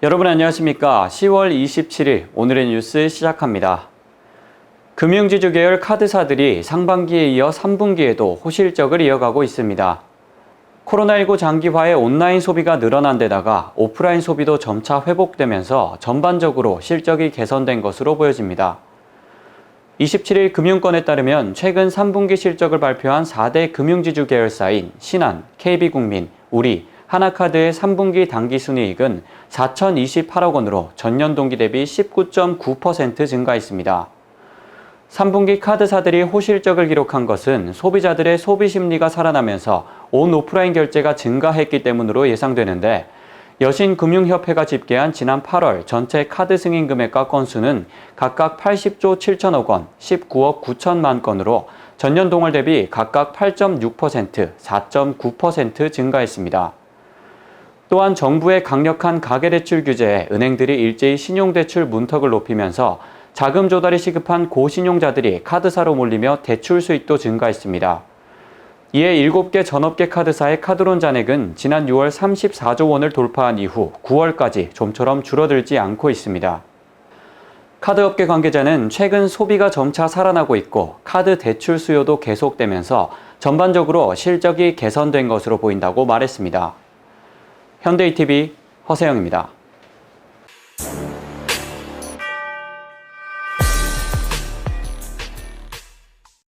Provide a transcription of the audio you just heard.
여러분 안녕하십니까? 10월 27일 오늘의 뉴스 시작합니다. 금융지주 계열 카드사들이 상반기에 이어 3분기에도 호실적을 이어가고 있습니다. 코로나19 장기화에 온라인 소비가 늘어난 데다가 오프라인 소비도 점차 회복되면서 전반적으로 실적이 개선된 것으로 보여집니다. 27일 금융권에 따르면 최근 3분기 실적을 발표한 4대 금융지주 계열사인 신한, KB국민, 우리, 하나카드의 3분기 당기순이익은 4,028억 원으로 전년 동기 대비 19.9% 증가했습니다. 3분기 카드사들이 호실적을 기록한 것은 소비자들의 소비 심리가 살아나면서 온 오프라인 결제가 증가했기 때문으로 예상되는데 여신금융협회가 집계한 지난 8월 전체 카드 승인 금액과 건수는 각각 80조 7천억 원, 19억 9천만 건으로 전년 동월 대비 각각 8.6%, 4.9% 증가했습니다. 또한 정부의 강력한 가계대출 규제에 은행들이 일제히 신용대출 문턱을 높이면서 자금 조달이 시급한 고신용자들이 카드사로 몰리며 대출 수익도 증가했습니다. 이에 7개 전업계 카드사의 카드론 잔액은 지난 6월 34조 원을 돌파한 이후 9월까지 좀처럼 줄어들지 않고 있습니다. 카드업계 관계자는 최근 소비가 점차 살아나고 있고 카드 대출 수요도 계속되면서 전반적으로 실적이 개선된 것으로 보인다고 말했습니다. 현대이TV 허세영입니다.